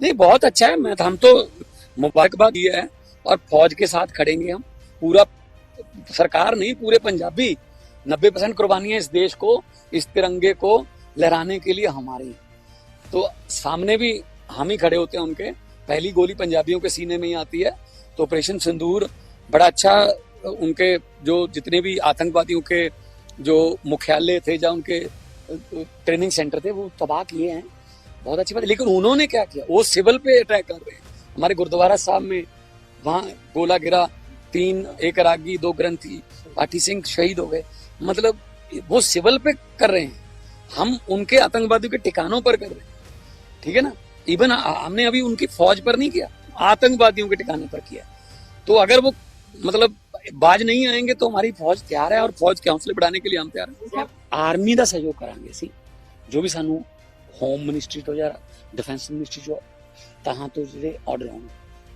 नहीं, बहुत अच्छा है। मैं, हम तो मुबारकबाद दिया है और फौज के साथ खड़ेंगे हम। पूरा सरकार नहीं, पूरे पंजाबी नब्बे परसेंट कुर्बानियाँ इस देश को, इस तिरंगे को लहराने के लिए हमारी। तो सामने भी हम ही खड़े होते हैं उनके। पहली गोली पंजाबियों के सीने में ही आती है। तो ऑपरेशन सिंदूर बड़ा अच्छा उनके जो जितने भी आतंकवादियों के जो मुख्यालय थे या उनके ट्रेनिंग सेंटर थे, वो तबाह किए हैं। बहुत अच्छी बात लेकिन उन्होंने क्या किया? वो सिविल पे अटैक कर रहे हैं। हमारे गुरुद्वारा साहब में वहाँ गोला गिरा तीन एक रागी दो ग्रंथी पाठी सिंह शहीद हो गए। मतलब वो सिविल पे कर रहे हैं। हम उनके आतंकवादियों के ठिकानों पर कर रहे हैं। ठीक है ना? इवन हमने अभी उनकी फौज पर नहीं किया आतंकवादियों के ठिकाने पर किया। तो अगर वो मतलब बाज नहीं आएँगे तो हमारी फौज तैयार है और फौज के हौसले बढ़ाने के लिए हम तैयार हैं। आर्मी का सहयोग करांगे सी। जो भी सानू ਹੋਮ ਮਿਨਿਸਟਰੀ ਤੋਂ ਜਾਂ ਡਿਫੈਂਸ ਮਿਨਿਸਟਰੀ ਤੋਂ ਤਾਂ ਤੋਂ ਜਿਹੜੇ ਆਰਡਰ ਆਉਣ।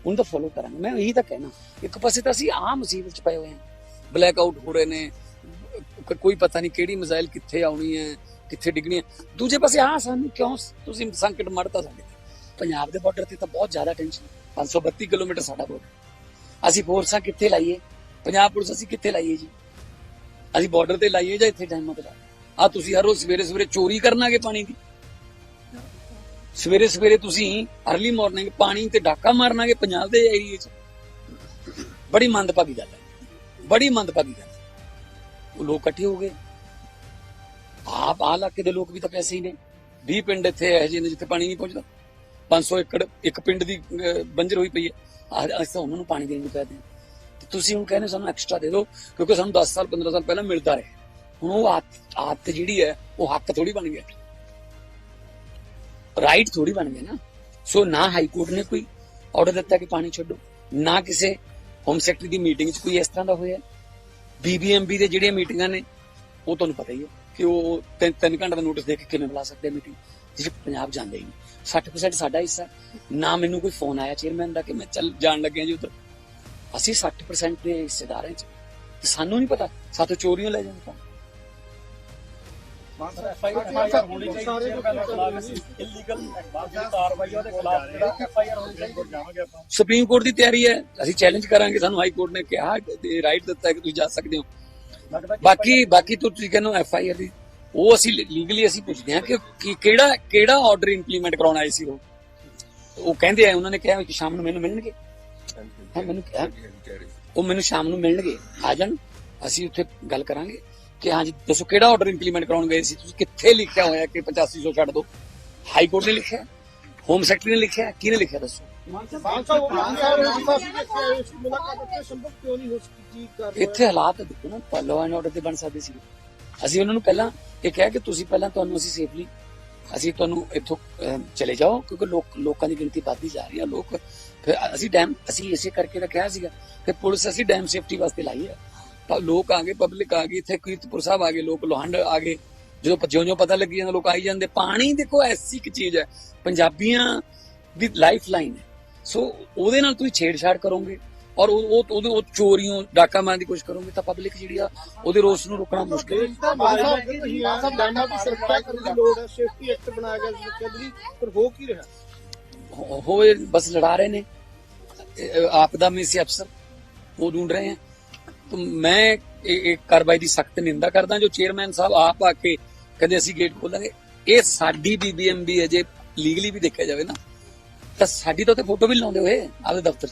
ਉਹਨਾਂ ਦਾ ਫੋਲੋ ਕਰਾਂਗੇ। ਮੈਂ ਇਹੀ ਤਾਂ ਕਹਿਣਾ, ਇੱਕ ਪਾਸੇ ਤਾਂ ਅਸੀਂ ਆਮ ਮੁਸੀਬਤ ਚ ਪਏ ਹੋਏ ਹਾਂ। ਬਲੈਕ ਆਊਟ ਹੋ ਰਹੇ ਨੇ ਕੋਈ ਪਤਾ ਨਹੀਂ ਕਿਹੜੀ ਮਿਜ਼ਾਈਲ ਕਿੱਥੇ ਆਉਣੀ ਹੈ, ਕਿੱਥੇ ਡਿੱਗਣੀ ਹੈ। ਦੂਜੇ ਪਾਸੇ ਆ ਸਾਨੂੰ ਕਿਉਂ ਤੁਸੀਂ ਸੰਕਟ ਮੜਤਾ ਸਾਡੇ ਤੇ। ਪੰਜਾਬ ਦੇ ਬਾਰਡਰ ਤੇ ਤਾਂ ਬਹੁਤ ਜ਼ਿਆਦਾ ਟੈਨਸ਼ਨ 532 ਕਿਲੋਮੀਟਰ ਸਾਡਾ ਬਾਰਡਰ ਅਸੀਂ ਫੋਰਸਾਂ ਕਿੱਥੇ ਲਾਈਏ? ਪੰਜਾਬ ਪੁਲਿਸ ਅਸੀਂ ਕਿੱਥੇ ਲਾਈਏ ਜੀ? ਅਸੀਂ ਬਾਰਡਰ ਤੇ ਲਾਈਏ ਜਾਂ ਇੱਥੇ ਟਾਈਮ ਮਤਲਬ ਆ ਤੁਸੀਂ ਹਰ ਰੋਜ਼ ਸਵੇਰੇ ਸਵੇਰੇ ਚੋਰੀ ਕਰਨਾਗੇ ਪਾਣੀ ਦੀ। ਸਵੇਰੇ ਸਵੇਰੇ ਤੁਸੀਂ ਅਰਲੀ ਮਾਰਨਿੰਗ ਪਾਣੀ ਤੇ ਡਾਕਾ ਮਾਰਨਾਗੇ ਪੰਜਾਬ ਦੇ ਏਰੀਏ 'ਚ। ਬੜੀ ਮੰਦਭਾਗੀ ਗੱਲ ਹੈ। ਬੜੀ ਮੰਦਭਾਗੀ ਗੱਲ ਉਹ ਲੋਕ ਇਕੱਠੇ ਹੋ ਗਏ। ਆਪ ਆ ਇਲਾਕੇ ਦੇ ਲੋਕ ਵੀ ਤਾਂ ਪੈਸੇ ਹੀ ਨੇ। 20 ਪਿੰਡ ਇੱਥੇ ਇਹੋ ਜਿਹੇ ਨੇ ਜਿੱਥੇ ਪਾਣੀ ਨਹੀਂ ਪਹੁੰਚਦਾ। 500 ਏਕੜ, ਇੱਕ ਪਿੰਡ ਦੀ ਬੰਜਰ ਹੋਈ ਪਈ ਹੈ। ਆ- ਅਸੀਂ ਤਾਂ ਉਹਨਾਂ ਨੂੰ ਪਾਣੀ ਦੇਣ ਨੂੰ ਕਹਦੇ ਤੁਸੀਂ ਹੁਣ ਕਹਿੰਦੇ ਸਾਨੂੰ ਐਕਸਟਰਾ ਦੇ ਦਿਓ, ਕਿਉਂਕਿ ਸਾਨੂੰ 10 ਸਾਲ 15 ਸਾਲ ਪਹਿਲਾਂ ਮਿਲਦਾ ਰਿਹਾ। ਹੁਣ ਉਹ ਆਦਤ ਆਦਤ ਜਿਹੜੀ ਹੈ, ਉਹ ਹੱਕ ਥੋੜੀ ਬਣ ਗਿਆ। ਰਾਈਟ ਥੋੜੀ ਬਣ ਗਿਆ ਨਾ ਸੋ ਨਾ ਹਾਈ ਕੋਰਟ ਨੇ ਕੋਈ ਆਰਡਰ ਦਿੱਤਾ ਕਿ ਪਾਣੀ ਛੱਡੋ ਨਾ ਕਿਸੇ ਹੋਮ ਸੈਕਟਰੀ ਦੀ ਮੀਟਿੰਗ 'ਚ ਕੋਈ ਇਸ ਤਰ੍ਹਾਂ ਦਾ ਹੋਇਆ ਬੀਬੀਐਮਬੀ ਦੇ ਜਿਹੜੀਆਂ ਮੀਟਿੰਗਾਂ ਨੇ ਉਹ ਤੁਹਾਨੂੰ ਪਤਾ ਹੀ ਹੈ ਕਿ ਉਹ ਤਿੰਨ ਤਿੰਨ ਘੰਟੇ ਦਾ ਨੋਟਿਸ ਦੇ ਕੇ ਕਿਵੇਂ ਬੁਲਾ ਸਕਦੇ ਮੀਟਿੰਗ ਜਿਹੜੇ ਪੰਜਾਬ ਜਾਂਦੇ ਹੀ ਨਹੀਂ 60% ਸਾਡਾ ਹਿੱਸਾ ਨਾ ਮੈਨੂੰ ਕੋਈ ਫੋਨ ਆਇਆ ਚੇਅਰਮੈਨ ਦਾ ਕਿ ਮੈਂ ਚੱਲ ਜਾਣ ਲੱਗਿਆ ਜੀ ਉਧਰ ਅਸੀਂ 60% ਦੇ ਹਿੱਸੇਦਾਰ ਹਾਂ 'ਚ ਸਾਨੂੰ ਨਹੀਂ ਪਤਾ ਸਾਥੋਂ ਚੋਰੀਆਂ ਲੈ ਜਾਂਦੇ ਤਾਂ ਸੁਪਰੀਮ ਕੋਰਟ ਦੀ ਤਿਆਰੀ ਹੈ। ਅਸੀਂ ਚੈਲੰਜ ਕਰਾਂਗੇ। ਸਾਨੂੰ ਹਾਈ ਕੋਰਟ ਨੇ ਕਿਹਾ ਰਾਈਟ ਦਿੱਤਾ ਹੈ ਕਿ ਤੁਸੀਂ ਜਾ ਸਕਦੇ ਹੋ। ਬਾਕੀ ਬਾਕੀ ਤੋਂ ਤੁਸੀਂ ਕਹਿੰਦੇ ਹੋ ਐਫ ਆਈ ਆਰ ਦੀ। ਉਹ ਅਸੀਂ ਲੀਗਲੀ ਅਸੀਂ ਪੁੱਛਦੇ ਹਾਂ ਕਿ ਕਿ ਕਿਹੜਾ ਕਿਹੜਾ ਆਰਡਰ ਇੰਪਲੀਮੈਂਟ ਕਰਾਉਣਾ ਆਏ ਸੀ ਉਹ? ਉਹ ਕਹਿੰਦੇ ਆ ਉਹਨਾਂ ਨੇ ਕਿਹਾ ਕਿ ਸ਼ਾਮ ਨੂੰ ਮੈਨੂੰ ਮਿਲਣਗੇ। ਹਾਂ ਮੈਨੂੰ ਕਿਹਾ। ਉਹ ਮੈਨੂੰ ਸ਼ਾਮ ਨੂੰ ਮਿਲਣਗੇ। ਆ ਜਾਣ। ਅਸੀਂ ਉੱਥੇ ਗੱਲ ਕਰਾਂਗੇ। ਕਿ ਹਾਂਜੀ ਦੱਸੋ ਕਿਹੜਾ ਆਰਡਰ ਇੰਪਲੀਮੈਂਟ ਕਰਾਉਣ ਗਏ ਸੀ? ਤੁਸੀਂ ਕਿੱਥੇ ਲਿਖਿਆ ਹੋਇਆ ਕਿ 8500 ਛੱਡ ਦਿਓ ਹਾਈ ਕੋਰਟ ਨੇ ਲਿਖਿਆ? ਹੋਮ ਸੈਕਟਰੀ ਨੇ ਲਿਖਿਆ? ਕਿਹਨੇ ਲਿਖਿਆ ਦੱਸੋ? ਇੱਥੇ ਹਾਲਾਤ ਦੇਖੋ ਨਾ ਪੱਲੋ ਐਂਡ ਆਰਡਰ ਤੇ ਬਣ ਸਕਦੇ ਸੀ। ਅਸੀਂ ਉਹਨਾਂ ਨੂੰ ਪਹਿਲਾਂ ਇਹ ਕਿਹਾ ਕਿ ਤੁਸੀਂ ਪਹਿਲਾਂ ਤੁਹਾਨੂੰ ਅਸੀਂ ਸੇਫਲੀ ਅਸੀਂ ਤੁਹਾਨੂੰ ਇੱਥੋਂ ਚਲੇ ਜਾਓ ਕਿਉਂਕਿ ਲੋਕ ਲੋਕਾਂ ਦੀ ਗਿਣਤੀ ਵੱਧਦੀ ਜਾ ਰਹੀ ਹੈ ਲੋਕ ਫਿਰ ਅਸੀਂ ਡੈਮ ਅਸੀਂ ਇਸੇ ਕਰਕੇ ਤਾਂ ਕਿਹਾ ਸੀਗਾ ਕਿ ਪੁਲਿਸ ਅਸੀਂ ਡੈਮ ਸੇਫਟੀ ਵਾਸਤੇ ਲਾਈ ਹੈ ਲੋਕ ਆ ਗਏ ਪਬਲਿਕ ਆ ਗਈ ਇੱਥੇ ਕੀਰਤਪੁਰ ਸਾਹਿਬ ਆ ਗਏ ਲੋਕ ਲੋਹੰਡ ਆ ਗਏ। ਜਦੋਂ ਜਿਉਂ-ਜਿਉਂ ਪਤਾ ਲੱਗੀ ਜਾਂਦਾ ਲੋਕ ਆਈ ਜਾਂਦੇ। ਪਾਣੀ ਦੇਖੋ ਐਸੀ ਇੱਕ ਚੀਜ਼ ਹੈ ਪੰਜਾਬੀਆਂ ਦੀ ਲਾਈਫ ਲਾਈਨ ਹੈ। ਸੋ ਉਹਦੇ ਨਾਲ ਤੁਸੀਂ ਛੇੜਛਾੜ ਕਰੋਗੇ ਔਰ ਉਹ ਉਹਦੇ ਉਹ ਚੋਰੀਆਂ ਡਾਕਾ ਮਾਰਨ ਦੀ ਕੋਸ਼ਿਸ਼ ਕਰੋਗੇ ਤਾਂ ਪਬਲਿਕ ਜਿਹੜੀ ਆ ਉਹਦੇ ਰੋਸ ਨੂੰ ਰੋਕਣਾ ਮੁਸ਼ਕਿਲ ਹੈ। ਹੋਏ ਬਸ ਲੜਾ ਰਹੇ ਨੇ। ਆਪ ਦਾ ਮੇਸੀ ਅਫਸਰ ਉਹ ਢੂੰਡ ਰਹੇ ਹਨ ਮੈਂ ਇਹ ਕਾਰਵਾਈ ਦੀ ਸਖਤ ਨਿੰਦਾ ਕਰਦਾ ਜੋ ਚੇਅਰਮੈਨ ਸਾਹਿਬ ਆਪ ਆ ਕੇ ਕਹਿੰਦੇ ਅਸੀਂ ਗੇਟ ਖੋਲਾਂਗੇ। ਇਹ ਸਾਡੀ ਬੀਬੀਐਮਬੀ ਹੈ ਜੇ ਲੀਗਲੀ ਵੀ ਦੇਖਿਆ ਜਾਵੇ ਨਾ, ਤਾਂ ਸਾਡੀ ਤਾਂ ਤੇ ਫੋਟੋ ਵੀ ਲਾਉਂਦੇ ਹੋਏ ਆਪਦੇ ਦਫ਼ਤਰ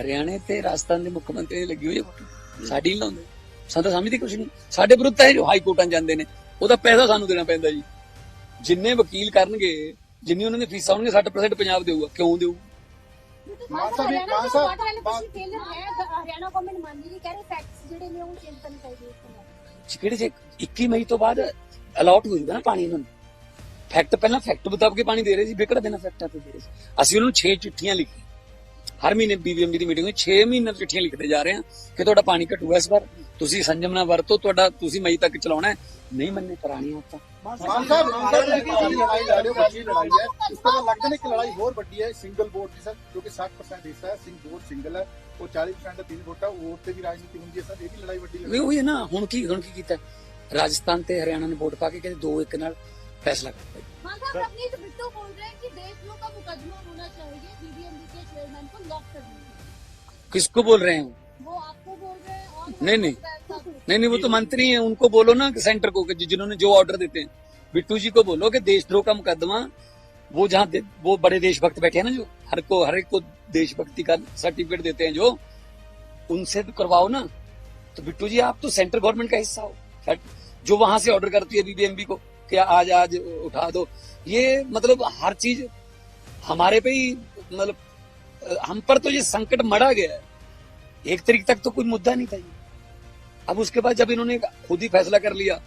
ਹਰਿਆਣੇ ਤੇ ਰਾਜਸਥਾਨ ਦੇ ਮੁੱਖ ਮੰਤਰੀ ਨੇ ਲੱਗੀ ਹੋਈ ਫੋਟੋ ਸਾਡੀ ਨਹੀਂ ਲਾਉਂਦੇ। ਸਾਨੂੰ ਸਮਝਦੇ ਕੁਛ ਨਹੀਂ ਸਾਡੇ ਵਿਰੁੱਧ ਤਾਂ ਜੋ ਹਾਈ ਕੋਰਟਾਂ ਜਾਂਦੇ ਨੇ, ਉਹਦਾ ਪੈਸਾ ਸਾਨੂੰ ਦੇਣਾ ਪੈਂਦਾ ਜੀ। ਜਿੰਨੇ ਵਕੀਲ ਕਰਨਗੇ, ਜਿੰਨੀ ਉਹਨਾਂ ਦੀ ਫੀਸ ਆਉਣਗੇ 60% ਪੰਜਾਬ ਦੇਊਗਾ। ਕਿਉਂ ਦੇਊ? ਮਾਨ ਸਾਹਿਬ ਮਾਨ ਸਾਹਿਬ ਤੁਸੀਂ failure ਹੈ ਗ- ਹਰਿਆਣਾ ਗਵਰਨਮੈਂਟ ਮੰਨਦੀ ਨਹੀਂ ਕਹਿ ਰਹੇ ਫੈਕਟਸ ਜਿਹੜੇ ਨੇ ਉਹ ਚੇਂਜ ਕਰਨੇ ਚਾਹੀਦੇ ਇਸ ਤੋਂ ਕਿਹੜੇ ਜੇ 21 ਮਈ ਤੋਂ ਬਾਅਦ ਅਲਾਟ ਹੋ ਜਾਊਗਾ ਨਾ ਪਾਣੀ ਇਹਨਾਂ ਨੂੰ। ਫੈਕਟ ਪਹਿਲਾਂ ਫੈਕਟ ਮੁਤਾਬਕ ਪਾਣੀ ਦੇ ਰਹੇ ਸੀ ਵਿਕੜਾ ਦੇਣਾ ਫੈਕਟਾਂ ਤੇ ਦੇ ਰਹੇ ਸੀ? ਅਸੀਂ ਉਹਨਾਂ ਨੂੰ 6 ਚਿੱਠੀਆਂ ਲਿਖੀ ਹਰ ਮਹੀਨੇ ਬੀਬੀਐਮਬੀ ਦੀ ਮੀਟਿੰਗ ਵਿੱਚ 6 ਮਹੀਨੇ ਚਿੱਠੀਆਂ ਲਿਖਦੇ ਜਾ ਰਹੇ ਹਾਂ ਕਿ ਤੁਹਾਡਾ ਪਾਣੀ ਘਟੂਗਾ ਇਸ ਵਾਰ। ਤੁਸੀਂ ਸੰਜਮ ਨਾਲ ਵਰਤੋ ਤੁਹਾਡਾ ਤੁਸੀਂ ਮਈ ਤੱਕ ਚਲਾਉਣਾ ਹੈ ਨਹੀਂ ਮੰਨੇ ਪੁਰਾਣੀਆਂ ਆਪਾਂ ਮਾਨ ਸਾਹਿਬ ਮਾਨ ਸਾਹਿਬ ਨੇ ਜਿਹੜੀ ਲੜਾਈ ਲੜ ਰਹੇ ਹੋ ਵੱਡੀ ਲੜਾਈ ਹੈ ਇਸ ਤੋਂ ਬਾਅਦ ਲੱਗਦਾ ਨਹੀਂ ਕਿ ਲੜਾਈ ਹੋਰ ਵੱਡੀ ਹੈ ਸਿੰਗਲ ਵੋਟ ਦੀ ਸਰ ਕਿਉਂਕਿ 60% ਹਿੱਸਾ ਹੈ ਸਿੰਘ ਵੋਟ ਸਿੰਗਲ ਹੈ ਉਹ 40% ਦਾ ਤਿੰਨ ਵੋਟਾਂ ਵੋਟ ਤੇ ਵੀ ਰਾਜਨੀਤੀ ਹੁੰਦੀ ਹੈ ਸਰ ਇਹ ਵੀ ਲੜਾਈ ਵੱਡੀ ਵੀ ਲੱਗਦੀ ਉਹੀ ਹੈ ਨਾ ਹੁਣ ਕੀ ਹੁਣ ਕੀ ਕੀਤਾ ਰਾਜਸਥਾਨ ਤੇ ਹਰਿਆਣਾ ਨੇ ਵੋਟ ਪਾ ਕੇ ਕਹਿੰਦੇ ਦੋ ਇੱਕ ਨਾਲ ਫੈਸਲਾ ਕਰਤਾ मान साहब रवनीत बिट्टू बोल रहे हैं कि देशद्रोह का मुकदमा होना चाहिए बीबीएमबी के चेयरमैन को लॉक कर दीजिए किसको बोल रहे हैं वो आपको बोल रहे हैं और नहीं, नहीं। नहीं। नहीं वो तो मंत्री हैं उनको बोलो ना कि सेंटर को कि जिन्होंने जो ऑर्डर देते हैं। बिट्टू जी को बोलो कि देशद्रोह का मुकदमा वो जहाँ वो बड़े देशभक्त बैठे हैं ना जो हर को हर एक को देशभक्ति का सर्टिफिकेट देते हैं जो उनसे तो करवाओ ना। तो बिट्टू जी आप तो सेंट्रल गवर्नमेंट का हिस्सा हो। जो वहाँ से ऑर्डर करती है बीबीएमबी को कि आज आज उठा दो। ये मतलब हर चीज़ हमारे पे ही मतलब हम पर तो ये संकट मरा गया है। एक तरीके तक तो कोई मुद्दा नहीं था ये अब उसके बाद जब इन्होंने खुद ही फैसला कर लिया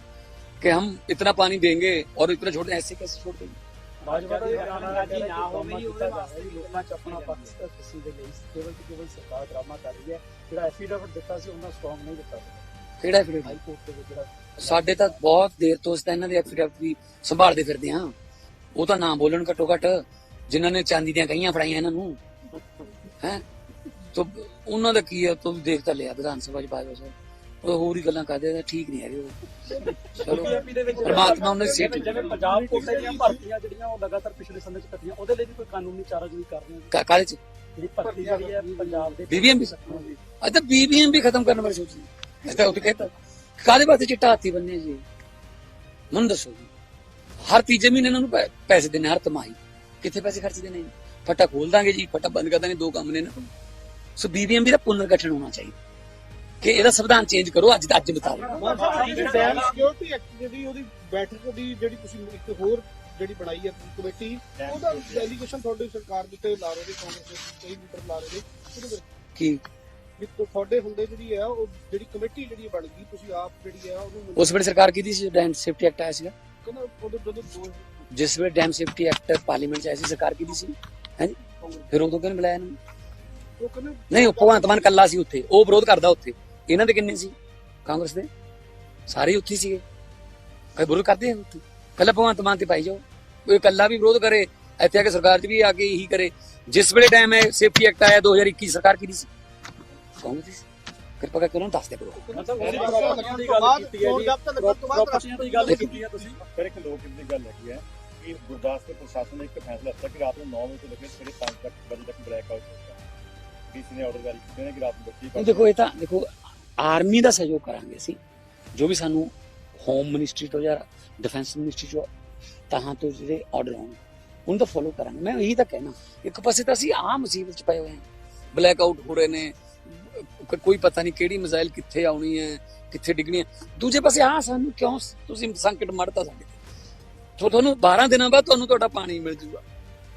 कि हम इतना पानी देंगे और इतना छोड़ दें ऐसे कैसे छोड़ देंगे ਭਾਜਪਾ ਦਾ ਇਹ ਕਹਿਣਾ ਹੈ ਕਿ ਨਾ ਹੋਵੇ ਹੀ ਉਹਦੇ ਵਾਸਤੇ ਲੋਕਾਂ 'ਚ ਆਪਣਾ ਪੱਖ ਕਿਸੇ ਦੇ ਲਈ ਕੇਵਲ ਤੇ ਕੇਵਲ ਸਰਕਾਰ ਡਰਾਮਾ ਕਰ ਰਹੀ ਹੈ ਜਿਹੜਾ ਐਫੀਡੇਵਿਟ ਦਿੱਤਾ ਸੀ ਉਹਨਾਂ ਸਟਰੋਂਗ ਨਹੀਂ ਦਿੱਤਾ ਕਿਹੜਾ ਐਫੀਡੇਵਿਟ ਹਾਈ ਕੋਰਟ ਦੇ ਵਿੱਚ ਜਿਹੜਾ ਸਾਡੇ ਤਾਂ ਬਹੁਤ ਦੇਰ ਤੋਂ ਅਸੀਂ ਤਾਂ ਇਹਨਾਂ ਦੇ ਐਫੀਡੇਵਿਟ ਵੀ ਸੰਭਾਲਦੇ ਫਿਰਦੇ ਹਾਂ ਉਹ ਤਾਂ ਨਾ ਬੋਲਣ ਘੱਟੋ ਘੱਟ ਜਿਨ੍ਹਾਂ ਨੇ ਚਾਂਦੀ ਦੀਆਂ ਕਈਆਂ ਫੜਾਈਆਂ ਇਹਨਾਂ ਨੂੰ ਹੈ ਤੋ ਉਹਨਾਂ ਦਾ ਕੀ ਹੈ ਤੂੰ ਦੇਖ ਤਾਂ ਲਿਆ ਵਿਧਾਨ ਸਭਾ ਚ ਬਾਜਵਾ ਸਾਹਿਬ। ਉਹ ਹੋਰ ਹੀ ਗੱਲਾਂ ਕਰਦੇ ਆ ਠੀਕ ਨਹੀਂ ਹੈਗੇ ਉਹ। ਚਲੋ ਦੇ ਪਰਮਾਤਮਾ ਉਹਨੇ ਸੀਟ ਜਿਵੇਂ ਪੰਜਾਬ ਕੋਟੇ ਦੀਆਂ ਭਰਤੀਆਂ ਜਿਹੜੀਆਂ ਉਹ ਲਗਾਤਾਰ ਪਿਛਲੇ ਸਮੇਂ 'ਚ ਘਟੀਆਂ ਉਹਦੇ ਲਈ ਵੀ ਕੋਈ ਕਾਨੂੰਨੀ ਚਾਰਾਜੋਈ ਕਰ ਰਹੇ ਹੋ ਕਾਲੇ ਚ? ਜਿਹੜੀ ਭਰਤੀ ਜਿਹੜੀ ਹੈ ਪੰਜਾਬ ਦੇ BBMP? ਅੱਜ ਤਾਂ ਬੀਬੀਐਮ ਵੀ ਖਤਮ ਕਰਨ ਬਾਰੇ ਸੋਚ ਹੈ। ਤਾਂ ਉਹ ਕਹਿੰਦਾ ਕਾਦੇ ਵਾਸਤੇ ਚਿੱਟਾ ਹਾਥੀ ਬੰਨੇ ਜੀ? ਮੈਨੂੰ ਦੱਸੋ ਜੀ। ਹਰ ਤੀਜੇ ਮਹੀਨੇ ਇਹਨਾਂ ਨੂੰ ਪੈਸੇ ਦੇਣੇ ਹਰ ਤਿਮਾਹੀ। ਕਿੱਥੇ ਪੈਸੇ ਖਰਚ ਦੇਣੇ ਫਟਾ ਖੋਲ ਦਾਂਗੇ ਜੀ ਫਟਾ ਬੰਦ ਕਰ ਦਾਂਗੇ ਦੋ ਕੰਮ ਨੇ ਨਾ ਸੋ ਬੀਬੀਐਮ ਦਾ ਪੁਨਰ ਗਠਨ ਹੋਣਾ ਚਾਹੀਦਾ। ਕਿ ਇਹਦਾ ਸੰਵਿਧਾਨ ਚੇਂਜ ਕਰੋ ਅੱਜ ਦਾ ਅੱਜ ਸਿਕਿਉਰਿਟੀ ਐਕਟ ਜਿਹੜੀ ਉਹਦੀ ਬੈਠਕ ਦੀ ਜਿਹੜੀ ਤੁਸੀਂ ਇੱਕ ਹੋਰ ਜਿਹੜੀ ਬਣਾਈ ਹੈ ਕਮੇਟੀ ਉਹਦਾ ਡੈਲੀਗੇਸ਼ਨ ਤੁਹਾਡੀ ਸਰਕਾਰ ਦੇ ਉੱਤੇ ਲਾ ਰਹੇ ਨੇ ਕਾਂਗਰਸ ਦੇ ਕਈ ਲੀਡਰ ਲਾ ਰਹੇ ਨੇ ਉਹਦੇ ਵਿੱਚ ਕੀ? ਵੀ ਤੁ- ਤੁਹਾਡੇ ਹੁੰਦੇ ਜਿਹੜੀ ਹੈ ਉਹ ਜਿਹੜੀ ਕਮੇਟੀ ਜਿਹੜੀ ਬਣ ਗਈ ਤੁਸੀਂ ਆਪ ਜਿਹੜੀ ਹੈ ਉਹਨੂੰ ਉਸ ਵੇਲੇ ਸਰਕਾਰ ਕੀਤੀ ਸੀ ਡੈਮ ਸੇਫਟੀ ਐਕਟ ਆਇਆ ਸੀਗਾ? ਜਿਸ ਵੇਲੇ ਡੈਮ ਸੇਫਟੀ ਐਕਟ ਪਾਰਲੀਮੈਂਟ ਚ ਆਇਆ ਸੀ ਸਰਕਾਰ ਕੀਤੀ ਸੀ? ਹਾਂਜੀ ਫਿਰ ਉਦੋਂ ਕਿਉਂ ਨੀ ਬੁਲਾਇਆ ਇਹਨੂੰ ਉਹ ਕਹਿੰਦੇ ਨਹੀਂ ਉਹ ਭਗਵੰਤ ਮਾਨ ਕੱਲਾ ਸੀ ਉੱਥੇ। ਉਹ ਵਿਰੋਧ ਕਰਦਾ ਉੱਥੇ। ਇਹਨਾਂ ਦੇ ਕਿੰਨੇ ਸੀ? ਕਾਂਗਰਸ ਦੇ। ਸਾਰੇ ਉੱਥੇ ਸੀਗੇ। ਕਈ ਵਿਰੋਧ ਕਰਦੇ ਆ ਉੱਥੇ। ਕੱਲਾ ਭਗਵੰਤ ਮਾਨ ਤੇ ਪਾਈ ਜਾਓ। ਕੋਈ ਕੱਲਾ ਵੀ ਵਿਰੋਧ ਕਰੇ ਇੱਥੇ ਆ ਕੇ ਸਰਕਾਰ 'ਚ ਵੀ ਆ ਕੇ ਇਹੀ ਕਰੇ। ਜਿਸ ਵੇਲੇ ਟਾਈਮ ਹੈ ਸੇਫਟੀ ਐਕਟ ਆਇਆ 2021 ਸਰਕਾਰ ਕੀਤੀ ਸੀ? ਕਾਂਗਰਸ ਦੀ ਸੀ। ਕਿਰਪਾ ਕਰਕੇ ਉਹਨਾਂ ਨੂੰ ਦੱਸ ਦੇ ਕਰੋ ਗੁਰਦਾਸਪੁਰ ਪ੍ਰਸ਼ਾਸਨ ਨੇ ਇੱਕ ਫੈਸਲਾ ਲਿਆ ਕਿ ਰਾਤ ਨੂੰ 9 ਵਜੇ ਤੋਂ ਲੈ ਕੇ ਸਵੇਰੇ 5 ਤੱਕ ਵਜੇ ਤੱਕ ਬਲੈਕ ਆਊਟ ਹੋਵੇਗਾ ਡੀਸੀ ਨੇ ਆਰਡਰ ਜਾਰੀ ਕੀਤੇ ਨੇ ਕਿ ਰਾਤ ਨੂੰ 25 ਦੇਖੋ, ਇਹ ਤਾਂ ਦੇਖੋ ਆਰਮੀ ਦਾ ਸਹਿਯੋਗ ਕਰਾਂਗੇ ਅਸੀਂ। ਜੋ ਵੀ ਸਾਨੂੰ ਹੋਮ ਮਿਨਿਸਟਰੀ ਤੋਂ ਜਾਂ ਡਿਫੈਂਸ ਮਿਨਿਸਟਰੀ ਤੋਂ ਤਾਂ ਤੋਂ ਜਿਹੜੇ ਆਰਡਰ ਆਉਣ, ਉਹਨੂੰ ਤਾਂ ਫੋਲੋ ਕਰਾਂਗੇ। ਮੈਂ ਇਹੀ ਤਾਂ ਕਹਿਣਾ, ਇੱਕ ਪਾਸੇ ਤਾਂ ਅਸੀਂ ਆਹ ਮੁਸੀਬਤ ਚ ਪਏ ਹੋਏ ਹਾਂ। ਬਲੈਕ ਆਊਟ ਹੋ ਰਹੇ ਨੇ ਕੋਈ ਪਤਾ ਨਹੀਂ ਕਿਹੜੀ ਮਿਜ਼ਾਈਲ ਕਿੱਥੇ ਆਉਣੀ ਹੈ, ਕਿੱਥੇ ਡਿੱਗਣੀ ਹੈ। ਦੂਜੇ ਪਾਸੇ, ਆਹ ਸਾਨੂੰ ਕਿਉਂ ਤੁਸੀਂ ਸੰਕਟ ਮੜਤਾ ਸਾਡੇ ਤੁਹਾਨੂੰ 12 ਦਿਨਾਂ ਬਾਅਦ ਤੁਹਾਨੂੰ ਤੁਹਾਡਾ ਪਾਣੀ ਮਿਲ ਜੂਗਾ।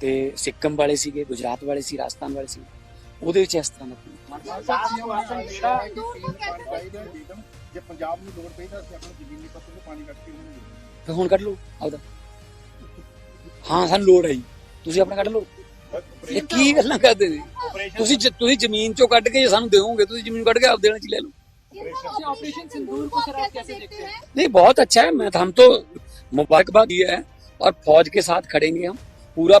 ਤੇ ਸਿੱਕਮ ਵਾਲੇ ਸੀਗੇ ਗੁਜਰਾਤ ਵਾਲੇ ਸੀ ਰਾਜਸਥਾਨ ਵਾਲੇ ਸੀ ਉਹਦੇ ਵਿੱਚ ਇਸ ਤਰ੍ਹਾਂ ਦਾ ਕੋਈ- ਸਾਹਿਬ ਸੀਐਮ ਨੇ ਗੱਲ ਕੀਤੀ ਹੈ ਕਿ ਸੀਐਮ ਪਾਣੀ ਚਾਹੀਦਾ ਹੈ ਨਿਗਮ ਜੇ ਪੰਜਾਬ ਨੂੰ ਲੋੜ ਪਈ ਤਾਂ ਅਸੀਂ ਆਪਣੇ ਜ਼ਮੀਨੀ ਪੱਧਰ ਤੋਂ ਪਾਣੀ ਕੱਢ ਕੇ ਉਹਨੂੰ ਦੇ ਦਿੰਦੇ ਫਿਰ ਹੁਣ ਕੱਢ ਲਓ ਆਪਦਾ ਹਾਂ ਸਾਨੂੰ ਲੋੜ ਹੈ ਜੀ ਤੁਸੀਂ ਆਪਣਾ ਕੱਢ ਲਓ ਇਹ ਕੀ ਗੱਲਾਂ ਕਰਦੇ ਨੇ ਆਪਰੇਸ਼ਨ ਤੁਸੀਂ ਜ- ਤੁਸੀਂ ਜ਼ਮੀਨ ਚੋਂ ਕੱਢ ਕੇ ਜੇ ਸਾਨੂੰ ਦੇਵੋਗੇ ਤੁਸੀਂ ਜ਼ਮੀਨ ਕੱਢ के आप देना चाहिए लो ऑपरेशन सिंदूर को सर आप कैसे देखते हैं नहीं बहुत अच्छा है मैं हम तो मुबारकबाद दिया है और फौज के साथ खड़ेंगे हम पूरा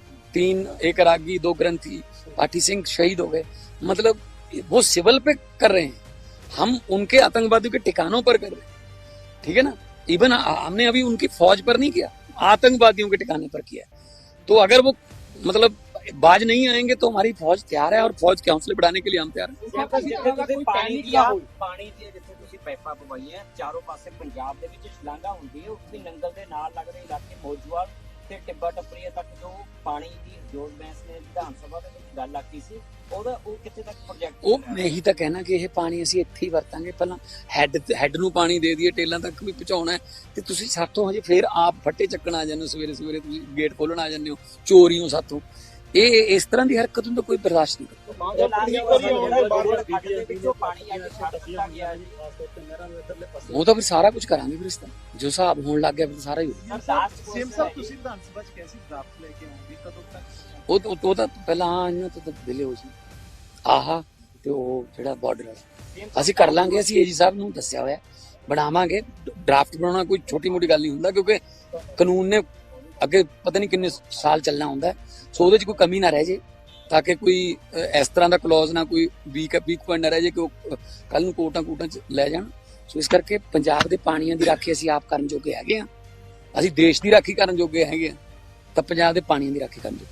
तीन एक रागी दो ग्रंथी पाठी सिंह शहीद हो गए। मतलब वो सिविल पे कर रहे हैं। हम उनके आतंकवादियों के ठिकानों पर कर रहे हैं। ठीक है ना? इवन हमने अभी उनकी फौज पर नहीं किया आतंकवादियों के ठिकाने पर किया तो अगर वो मतलब बाज नहीं आएँगे तो हमारी फौज तैयार है और फौज के हौसले बढ़ाने के लिए हम तैयार हैं। ਤੇ ਟਿੱਬਾ ਟੱਪਰੀਆ ਤੱਕ ਜੋ ਪਾਣੀ ਦੀ ਜੋਰ ਬੈਂਸ ਨੇ ਵਿਧਾਨ ਸਭਾ ਦੇ ਵਿੱਚ ਗੱਲ ਆਖੀ ਸੀ ਉਹਦਾ ਉਹ ਕਿੱਥੇ ਤੱਕ ਪ੍ਰੋਜੈਕਟ ਉਹ ਮੈਂ ਇਹੀ ਤਾਂ ਕਹਿਣਾ ਕਿ ਇਹ ਪਾਣੀ ਅਸੀਂ ਇੱਥੇ ਹੀ ਵਰਤਾਂਗੇ ਪਹਿਲਾਂ ਹੈੱਡ ਹੈੱਡ ਨੂੰ ਪਾਣੀ ਦੇ ਦਈਏ ਟੇਲਾਂ ਤੱਕ ਵੀ ਪਹੁੰਚਾਉਣਾ ਹੈ ਤੇ ਤੁਸੀਂ ਸਾਥੋਂ ਹਜੇ ਫੇਰ ਆਪ ਫੱਟੇ ਚੱਕਣ ਆ ਜਾਂਦੇ ਹੋ ਸਵੇਰੇ ਸਵੇਰੇ ਤੁਸੀਂ ਗੇਟ ਖੋਲਣ ਆ ਜਾਂਦੇ ਹੋ ਚੋਰੀਆਂ ਸਾਥੋਂ। ਇਹ ਇਸ ਤਰ੍ਹਾਂ ਦੀ ਹਰਕਤ ਨੂੰ ਤਾਂ ਕੋਈ ਬਰਦਾਸ਼ਤ ਨਹੀਂ ਉਹ ਤਾਂ ਫਿਰ ਸਾਰਾ ਕੁਝ ਕਰਾਂਗੇ ਫਿਰ ਇਸ ਤਰ੍ਹਾਂ। ਜੋ ਹਿਸਾਬ ਹੋਣ ਲੱਗ ਗਿਆ ਫਿਰ ਸਾਰਾ ਹੀ। ਸੇਮ ਸਾਹਿਬ ਤੁਸੀਂ ਵਿਧਾਨ ਸਭਾ ਚ ਕੈਸੀ ਡਰਾਫਟ ਲੈ ਕੇ ਆਉਂਗੇ ਕਦੋਂ ਤੱਕ? ਉਹ ਉਹ- ਉਹ ਤਾਂ ਪਹਿਲਾਂ ਇਹਨਾਂ ਤੋਂ ਤਾਂ ਦਿਲੇ ਹੋ ਸੀ। ਆਹਾ ਤੇ ਉਹ ਜਿਹੜਾ ਬਾਰਡਰ ਵਾਲਾ। ਅਸੀਂ ਕਰ ਲਾਂਗੇ ਅਸੀਂ ਏਜੀ ਸਾਹਿਬ ਨੂੰ ਦੱਸਿਆ ਹੋਇਆ। ਬਣਾਵਾਂਗੇ। ਡਰਾਫਟ ਬਣਾਉਣਾ ਕੋਈ ਛੋਟੀ ਮੋਟੀ ਗੱਲ ਨਹੀਂ ਹੁੰਦਾ ਕਿਉਂਕਿ ਕਾਨੂੰਨ ਨੇ ਅੱਗੇ ਪਤਾ ਨਹੀਂ ਕਿੰਨੇ ਸਾਲ ਚੱਲਣਾ ਹੁੰਦਾ। ਸੋ ਉਹਦੇ 'ਚ ਕੋਈ ਕਮੀ ਨਾ ਰਹਿ ਜੇ। ਤਾਂ ਕਿ ਕੋਈ ਇਸ ਤਰ੍ਹਾਂ ਦਾ ਕਲੌਜ਼ ਨਾ ਕੋਈ ਵੀਕ ਵੀਕ ਪੁਆਇੰਟ ਨਾ ਰਹਿ ਜੇ ਕਿ ਉਹ ਕੱਲ ਨੂੰ ਕੋਟਾਂ ਕੋਟਾਂ 'ਚ ਲੈ ਜਾਣ। ਸੋ ਇਸ ਕਰਕੇ ਪੰਜਾਬ ਦੇ ਪਾਣੀਆਂ ਦੀ ਰਾਖੀ ਅਸੀਂ ਆਪ ਕਰਨ ਜੋਗੇ ਹੈਗੇ ਆ ਅਸੀਂ ਦੇਸ਼ ਦੀ ਰਾਖੀ ਕਰਨ ਜੋਗੇ ਹੈਗੇ ਆ ਤਾਂ ਪੰਜਾਬ ਦੇ ਪਾਣੀਆਂ ਦੀ ਰਾਖੀ ਕਰਨ ਜੋਗੇ।